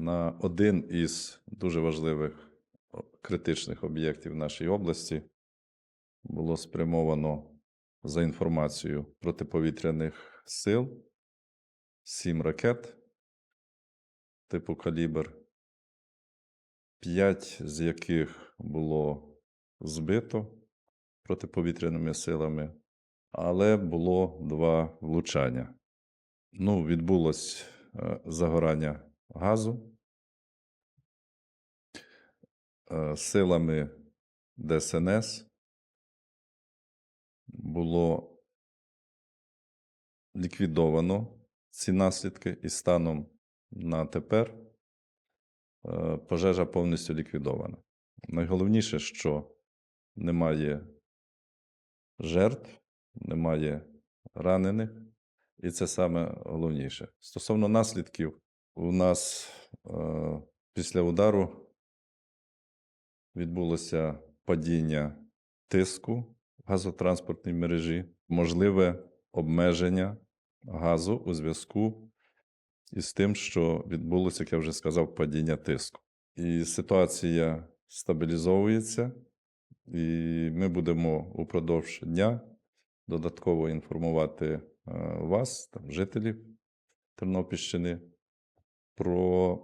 на один із дуже важливих критичних об'єктів нашої області було спрямовано за інформацією протиповітряних сил сім ракет типу калібр, п'ять з яких було збито протиповітряними силами, але було два влучання. Ну, відбулось е, загорання газу. Е, Силами ДСНС було ліквідовано ці наслідки, і станом на тепер е, пожежа повністю ліквідована. Найголовніше, що немає жертв, немає ранених, і це саме головніше. Стосовно наслідків, у нас е, після удару відбулося падіння тиску в газотранспортній мережі, можливе обмеження газу у зв'язку із тим, що відбулося, як я вже сказав, падіння тиску. І ситуація стабілізовується, і ми будемо упродовж дня додатково інформувати е, вас, там, жителів Тернопільщини, про,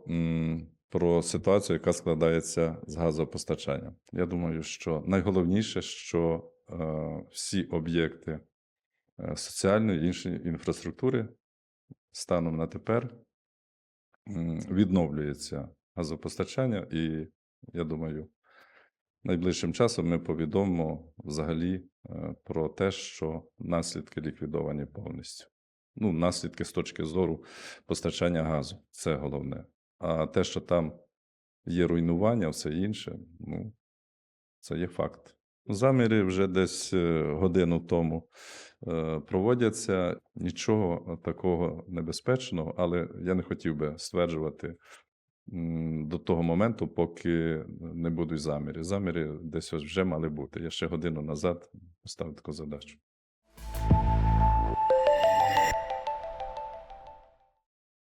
про ситуацію, яка складається з газопостачанням. Я думаю, що найголовніше, що е, всі об'єкти е, соціальної і іншої інфраструктури станом на тепер відновлюється газопостачання, і я думаю, найближчим часом ми повідомимо взагалі е, про те, що наслідки ліквідовані повністю. Ну, наслідки з точки зору постачання газу це головне. А те, що там є руйнування, все інше, ну, це є факт. Заміри вже десь е, годину тому е, проводяться. Нічого такого небезпечного, але я не хотів би стверджувати до того моменту, поки не будуть заміри. Заміри десь ось вже мали бути. Я ще годину назад поставив таку задачу.